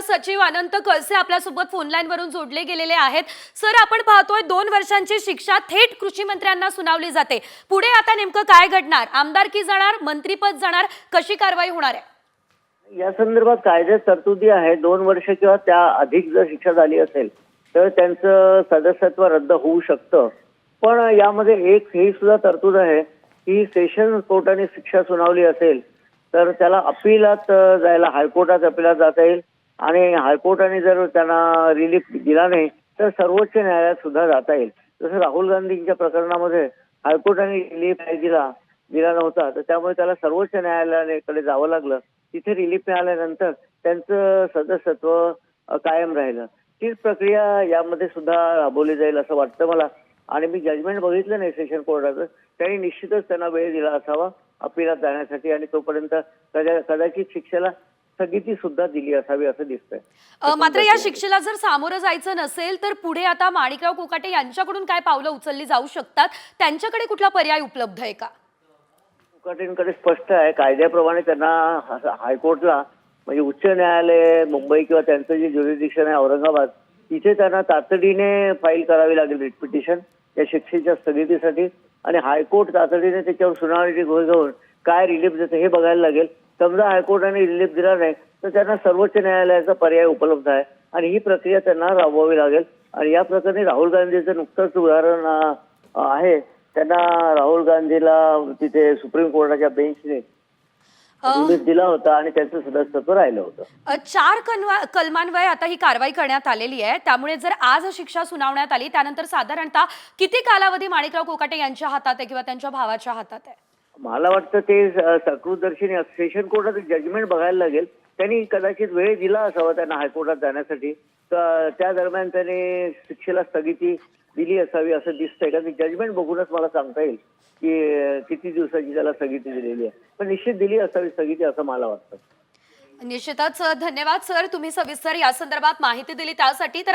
सचिव अनंत कळसे आपल्यासोबत फोनलाईन वरून जोडले गेलेले आहेत. सर आपण पाहतोय दोन वर्षांची शिक्षा थेट कृषी मंत्र्यांना सुनावली जाते. पुढे आता नेमकं काय घडणार? आमदारकी जाणार? मंत्रीपद जाणार? कशी कारवाई होणार आहे? या संदर्भात कायद्यात तरतुदी आहे. दोन वर्ष किंवा त्या अधिक जर शिक्षा झाली असेल तर त्यांचं सदस्यत्व रद्द होऊ शकतं. पण यामध्ये एक ही सुद्धा तरतूद आहे की सेशन कोर्टाने शिक्षा सुनावली असेल तर त्याला अपिलात जायला हायकोर्टात अपिलात जाता येईल. आणि हायकोर्टाने जर त्यांना रिलीफ दिला नाही तर सर्वोच्च न्यायालयात सुद्धा जाता येईल. जसं राहुल गांधींच्या प्रकरणामध्ये हायकोर्टाने रिलीफ दिला दिला नव्हता तर त्यामुळे त्याला सर्वोच्च न्यायालयाकडे जावं लागलं. तिथे रिलीफ मिळाल्यानंतर त्यांचं सदस्यत्व कायम राहिलं. तीच प्रक्रिया यामध्ये सुद्धा राबवली जाईल असं वाटतं मला. आणि मी जजमेंट बघितलं नाही सेशन कोर्टाचं. त्यांनी निश्चितच त्यांना वेळ दिला असावा अपिलात जाण्यासाठी. आणि तोपर्यंत कदाचित शिक्षेला स्थगिती सुद्धा दिली असावी असं दिसतंय. मात्र या शिक्षेला जर सामोरं जायचं नसेल तर पुढे आता माणिकराव कोकाटे यांच्याकडून काय पावलं उचलली जाऊ शकतात? त्यांच्याकडे कुठला पर्याय उपलब्ध आहे का? मुकाटेंकडे स्पष्ट आहे. कायद्याप्रमाणे त्यांना हायकोर्टला म्हणजे उच्च न्यायालय मुंबई किंवा त्यांचं जे ज्युरिडिक्शन आहे औरंगाबाद तिथे त्यांना तातडीने फाईल करावी लागेल रिट पिटिशन या शिक्षेच्या स्थगितीसाठी. आणि हायकोर्ट तातडीने त्याच्यावर सुनावणी घेऊन काय रिलीफ देते हे बघायला लागेल. समजा हायकोर्टाने रिलीफ दिला नाही तर त्यांना सर्वोच्च न्यायालयाचा पर्याय उपलब्ध आहे. आणि ही प्रक्रिया त्यांना राबवावी लागेल. आणि या प्रकरणी राहुल गांधीचं नुकतंच उदाहरण आहे. त्यांना राहुल गांधीला तिथे सुप्रीम कोर्टाच्या बेंचने दिला होता आणि त्यांचं सदस्यत्व राहिलं होतं. चार कलमा कलमान्वये आता ही कारवाई करण्यात आलेली आहे. त्यामुळे जर आज शिक्षा सुनावण्यात आली त्यानंतर साधारणतः किती कालावधी माणिकराव कोकाटे यांच्या हातात आहे किंवा त्यांच्या भावाच्या हातात आहे? मला वाटतं ते सकृतदर्शनी सेशन कोर्टात जजमेंट बघायला लागेल. त्यांनी कदाचित वेळ दिला असावा त्यांना हायकोर्टात जाण्यासाठी. तर त्या दरम्यान त्याने शिक्षेला स्थगिती दिली असावी असं दिसतंय. कारण जजमेंट बघूनच मला सांगता येईल की किती दिवसाची त्याला स्थगिती दिलेली आहे. पण निश्चित दिली असावी स्थगिती असं मला वाटतं. निश्चितच धन्यवाद सर. तुम्ही सविस्तर या संदर्भात माहिती दिली. त्यासाठी तर